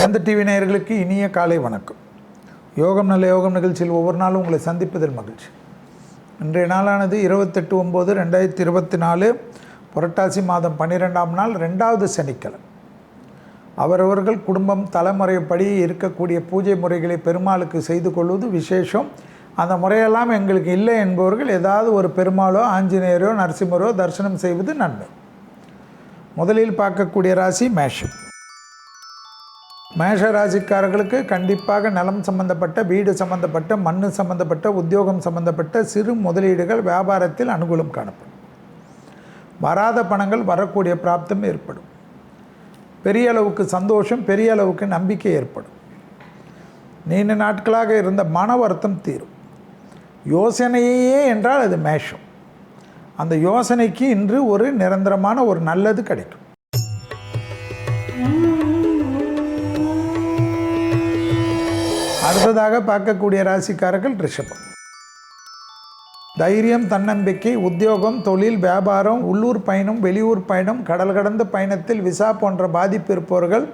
வேந்த TV நேயர்களுக்கு இனிய காலை வணக்கம். யோகம் நல்ல யோகம் நிகழ்ச்சியில் ஒவ்வொரு நாளும் உங்களை சந்திப்பதில் மகிழ்ச்சி. இன்றைய நாளானது இருபத்தெட்டு ஒம்பது ரெண்டாயிரத்தி இருபத்தி நாலு புரட்டாசி மாதம் பன்னிரெண்டாம் நாள் ரெண்டாவது சனிக்கிழமை. அவரவர்கள் குடும்பம் தலைமுறைப்படி இருக்கக்கூடிய பூஜை முறைகளை பெருமாளுக்கு செய்து கொள்வது விசேஷம். அந்த முறையெல்லாம் எங்களுக்கு இல்லை என்பவர்கள் ஏதாவது ஒரு பெருமாளோ ஆஞ்சநேயரோ நரசிம்மரோ தரிசனம் செய்வது நன்மை. முதலில் பார்க்கக்கூடிய ராசி மேஷம். மேஷ ராசிக்காரர்களுக்கு கண்டிப்பாக நலம் சம்பந்தப்பட்ட வீடு சம்பந்தப்பட்ட மண் சம்பந்தப்பட்ட உத்தியோகம் சம்பந்தப்பட்ட சிறு முதலீடுகள் வியாபாரத்தில் அனுகூலம் காணப்படும். வராத பணங்கள் வரக்கூடிய பிராப்தம் ஏற்படும். பெரிய அளவுக்கு சந்தோஷம் பெரிய அளவுக்கு நம்பிக்கை ஏற்படும். நீண்ட நாட்களாக இருந்த மன வருத்தம் தீரும். யோசனையே என்றால் அது மேஷம். அந்த யோசனைக்கு இன்று ஒரு நிரந்தரமான ஒரு நல்லது கிடைக்கும். அடுத்ததாக பார்க்கக்கூடிய ராசிக்காரர்கள் ரிஷபம். தைரியம் தன்னம்பிக்கை உத்தியோகம் தொழில் வியாபாரம் உள்ளூர் பயணம் வெளியூர் பயணம் கடல் கடந்த பயணத்தில் விசா போன்ற பாதிப்பு இருப்பவர்கள்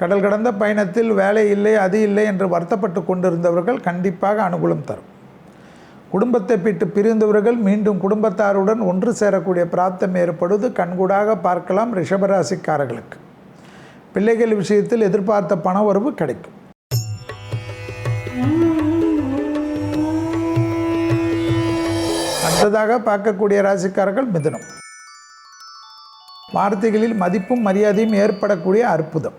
கடல் கடந்த பயணத்தில் வேலை இல்லை அது இல்லை என்று வருத்தப்பட்டு கொண்டிருந்தவர்கள் கண்டிப்பாக அனுகூலம் தரும். குடும்பத்தை விட்டு பிரிந்தவர்கள் மீண்டும் குடும்பத்தாருடன் ஒன்று சேரக்கூடிய பிராப்தம் ஏற்படுவது கண்கூடாக பார்க்கலாம் ரிஷபராசிக்காரர்களுக்கு பிள்ளைகள் விஷயத்தில் எதிர்பார்த்த பண வரவு கிடைக்கும். அடுத்ததாக பார்க்கக்கூடிய ராசிக்காரர்கள் மிதுனம். வார்த்தைகளில் மதிப்பும் மரியாதையும் ஏற்படக்கூடிய அற்புதம்.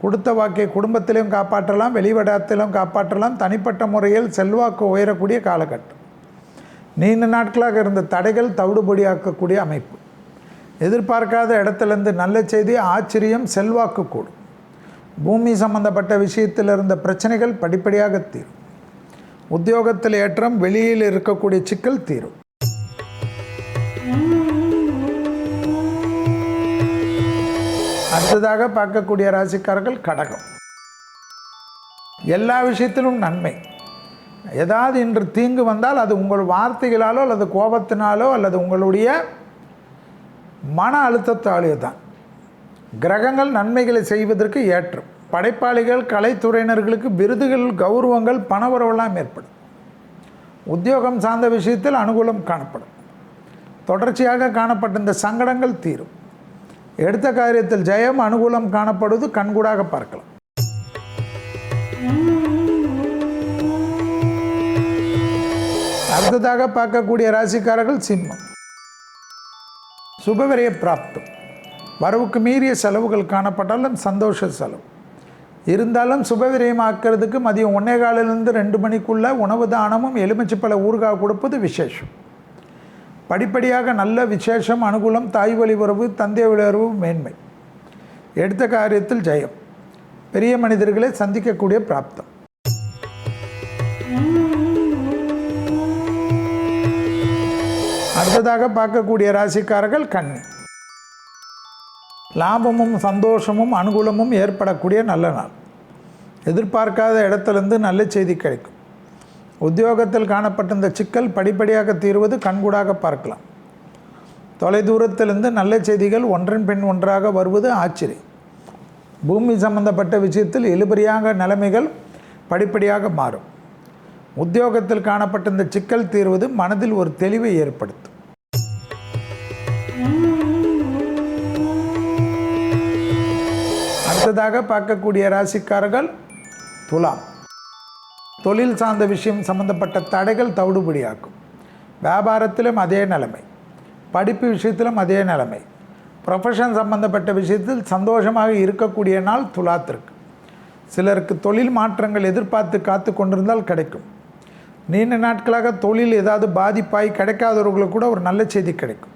கொடுத்த வாக்கை குடும்பத்திலையும் காப்பாற்றலாம் வெளிவடத்திலும் காப்பாற்றலாம் தனிப்பட்ட முறையில் செல்வாக்கு உயரக்கூடிய காலகட்டம். நீண்ட நாட்களாக இருந்த தடைகள் தவிடுபடியாக்கக்கூடிய அமைப்பு. எதிர்பார்க்காத இடத்துலேருந்து நல்ல செய்தி ஆச்சரியம் செல்வாக்கு கூடும். பூமி சம்பந்தப்பட்ட விஷயத்தில் இருந்த பிரச்சனைகள் படிப்படியாக தீரும். உத்தியோகத்தில் ஏற்றம் வெளியில் இருக்கக்கூடிய சிக்கல் தீரும். அடுத்ததாக பார்க்கக்கூடிய ராசிக்காரர்கள் கடகம். எல்லா விஷயத்திலும் நன்மை. ஏதாவது இன்று தீங்கு வந்தால் அது உங்கள் வார்த்தைகளாலோ அல்லது கோபத்தினாலோ அல்லது உங்களுடைய மன அழுத்தத்தாலேயோ தான் கிரகங்கள் நன்மைகளை செய்வதற்கு ஏற்றம். படைப்பாளிகள் கலைத்துறையினர்களுக்கு விருதுகள் கௌரவங்கள் பணவரவெல்லாம் ஏற்படும். உத்தியோகம் சார்ந்த விஷயத்தில் அனுகூலம் காணப்படும். தொடர்ச்சியாக காணப்பட்ட இந்த சங்கடங்கள் தீரும். எடுத்த காரியத்தில் ஜெயம் அனுகூலம் காணப்படுவது கண்கூடாக பார்க்கலாம். அடுத்ததாக பார்க்கக்கூடிய ராசிக்காரர்கள் சிம்மம். சுபவரைய பிராப்தம். வரவுக்கு மீறிய செலவுகள் காணப்பட்டாலும் சந்தோஷ செலவு. இருந்தாலும் சுபவிரயமாக்கிறதுக்கு மதியம் ஒன்னே காலிலிருந்து ரெண்டு மணிக்குள்ளே உணவு தானமும் எலுமிச்சப்பழ ஊறுகாய் கொடுப்பது விசேஷம். படிப்படியாக நல்ல விசேஷம் அனுகூலம் தாய் வழி உறவு தந்தை வழி உறவு மேன்மை. எடுத்த காரியத்தில் ஜெயம். பெரிய மனிதர்களை சந்திக்கக்கூடிய பிராப்தம். அடுத்ததாக பார்க்கக்கூடிய ராசிக்காரர்கள் கண்ணு. லாபமும் சந்தோஷமும் அனுகூலமும் ஏற்படக்கூடிய நல்ல நாள். எதிர்பார்க்காத இடத்துலேருந்து நல்ல செய்தி கிடைக்கும். உத்தியோகத்தில் காணப்பட்ட இந்த சிக்கல் படிப்படியாக தீர்வது கண்கூடாக பார்க்கலாம். தொலைதூரத்திலிருந்து நல்ல செய்திகள் ஒன்றன் பின் ஒன்றாக வருவது ஆச்சரியம். பூமி சம்பந்தப்பட்ட விஷயத்தில் இழுபறியாக நிலைமைகள் படிப்படியாக மாறும். உத்தியோகத்தில் காணப்பட்ட இந்த சிக்கல் தீர்வது மனதில் ஒரு தெளிவை ஏற்படுத்தும். அடுத்ததாக பார்க்கக்கூடிய ராசிக்காரர்கள் துலாம். தொழில் சார்ந்த விஷயம் சம்பந்தப்பட்ட தடைகள் தவிடுபடியாக்கும். வியாபாரத்திலும் அதே நிலைமை. படிப்பு விஷயத்திலும் அதே நிலைமை. ப்ரொஃபஷன் சம்பந்தப்பட்ட விஷயத்தில் சந்தோஷமாக இருக்கக்கூடிய நாள் துலாத்திற்கு. சிலருக்கு தொழில் மாற்றங்கள் எதிர்பார்த்து காத்து கொண்டிருந்தால் கிடைக்கும். நீண்ட நாட்களாக தொழில் ஏதாவது பாதிப்பாய் கிடைக்காதவர்களுக்கு கூட ஒரு நல்ல செய்தி கிடைக்கும்.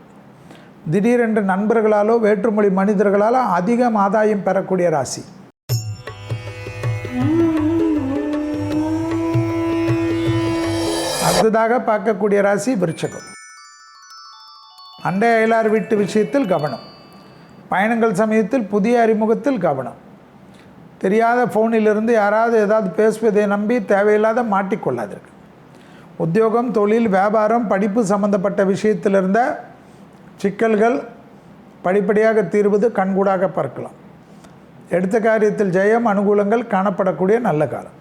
திடீரென்று நண்பர்களாலோ வேற்றுமொழி மனிதர்களாலோ அதிகம் ஆதாயம் பெறக்கூடிய ராசி. அடுத்ததாக பார்க்கக்கூடிய ராசி விருச்சகம். அண்டை அயலார் வீட்டு விஷயத்தில் கவனம். பயணங்கள் சமயத்தில் புதிய அறிமுகத்தில் கவனம். தெரியாத ஃபோனிலிருந்து யாராவது ஏதாவது பேசுவதை நம்பி தேவையில்லாத மாட்டிக்கொள்ளாதீர்கள். உத்தியோகம் தொழில் வியாபாரம் படிப்பு சம்பந்தப்பட்ட விஷயத்தில் இருந்த சிக்கல்கள் படிப்படியாக தீர்வது கண்கூடாக பார்க்கலாம். எடுத்த காரியத்தில் ஜெயம் அனுகூலங்கள் காணப்படக்கூடிய நல்ல காலம்.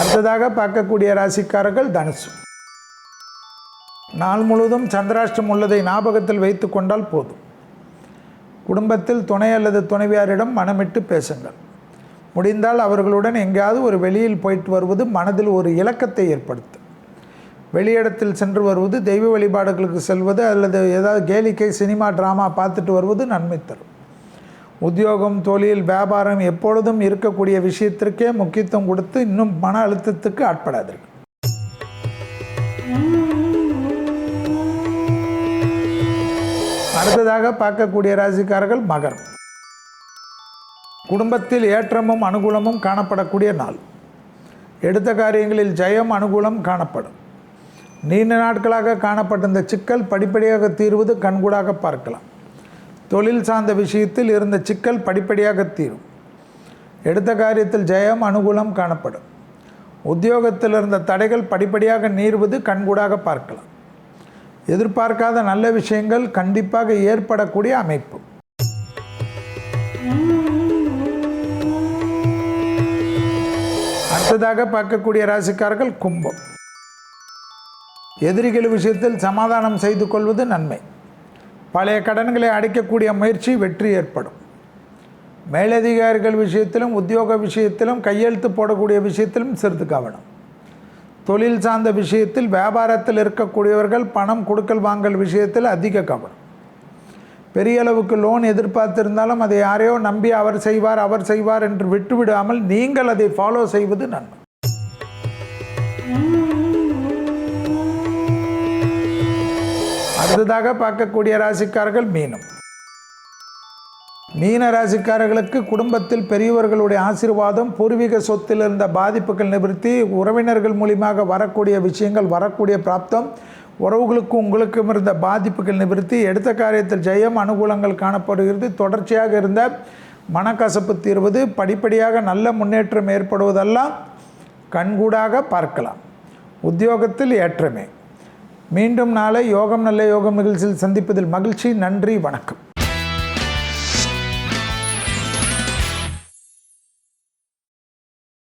அடுத்ததாக பார்க்கக்கூடிய ராசிக்காரர்கள் தனுசு. நாள் முழுவதும் சந்திராஷ்டம் உள்ளதை ஞாபகத்தில் வைத்து கொண்டால் போதும். குடும்பத்தில் துணை அல்லது துணைவியாரிடம் மனமிட்டு பேசுங்கள். முடிந்தால் அவர்களுடன் எங்கேயாவது ஒரு வெளியில் போயிட்டு வருவது மனதில் ஒரு இலக்கத்தை ஏற்படுத்தும். வெளியிடத்தில் சென்று வருவது தெய்வ வழிபாடுகளுக்கு செல்வது அல்லது ஏதாவது கேளிக்கை சினிமா ட்ராமா பார்த்துட்டு வருவது நன்மை தரும். உத்தியோகம் தொழில் வியாபாரம் எப்பொழுதும் இருக்கக்கூடிய விஷயத்திற்கே முக்கியத்துவம் கொடுத்து இன்னும் மன அழுத்தத்துக்கு ஆட்படாதீர்கள். அடுத்ததாக பார்க்கக்கூடிய ராசிக்காரர்கள் மகரம். குடும்பத்தில் ஏற்றமும் அனுகூலமும் காணப்படக்கூடிய நாள். எடுத்த காரியங்களில் ஜெயம் அனுகூலம் காணப்படும். நீண்ட நாட்களாக காணப்பட்ட இந்த சிக்கல் படிப்படியாக தீர்வது கண்கூடாக பார்க்கலாம். தொழில் சார்ந்த விஷயத்தில் இருந்த சிக்கல் படிப்படியாக தீரும். எடுத்த காரியத்தில் ஜெயம் அனுகூலம் காணப்படும். உத்தியோகத்தில் இருந்த தடைகள் படிப்படியாக நீர்வது கண்கூடாக பார்க்கலாம். எதிர்பார்க்காத நல்ல விஷயங்கள் கண்டிப்பாக ஏற்படக்கூடிய அமைப்பு. அடுத்ததாக பார்க்கக்கூடிய ராசிக்காரர்கள் கும்பம். எதிரிகள் விஷயத்தில் சமாதானம் செய்து கொள்வது நன்மை. பழைய கடன்களை அடைக்கக்கூடிய முயற்சி வெற்றி ஏற்படும். மேலதிகாரிகள் விஷயத்திலும் உத்தியோக விஷயத்திலும் கையெழுத்து போடக்கூடிய விஷயத்திலும் சிறிது கவனம். தொழில் சார்ந்த விஷயத்தில் வியாபாரத்தில் இருக்கக்கூடியவர்கள் பணம் கொடுக்கல் வாங்கல் விஷயத்தில் அதிக கவனம். பெரிய அளவுக்கு லோன் எதிர்பார்த்திருந்தாலும் அதை யாரையோ நம்பி அவர் செய்வார் அவர் செய்வார் என்று விட்டுவிடாமல் நீங்கள் அதை ஃபாலோ செய்வது நன்மை. அடுத்ததாக பார்க்கக்கூடிய ராசிக்காரர்கள் மீனம். மீன ராசிக்காரர்களுக்கு குடும்பத்தில் பெரியவர்களுடைய ஆசீர்வாதம் பூர்வீக சொத்தில் இருந்த பாதிப்புகள் நிவர்த்தி உறவினர்கள் மூலியமாக வரக்கூடிய விஷயங்கள் வரக்கூடிய பிராப்தம் உறவுகளுக்கும் உங்களுக்கும் இருந்த பாதிப்புகள் நிவர்த்தி எடுத்த காரியத்தில் ஜெயம் அனுகூலங்கள் காணப்படுகிறது. தொடர்ச்சியாக இருந்த மனக்கசப்பு தீர்வது படிப்படியாக நல்ல முன்னேற்றம் ஏற்படுவதெல்லாம் கண்கூடாக பார்க்கலாம். உத்தியோகத்தில் ஏற்றமே. மீண்டும் நாளை யோகம் நல்ல யோகம் நிகழ்ச்சியில் சந்திப்பதில் மகிழ்ச்சி. நன்றி வணக்கம்.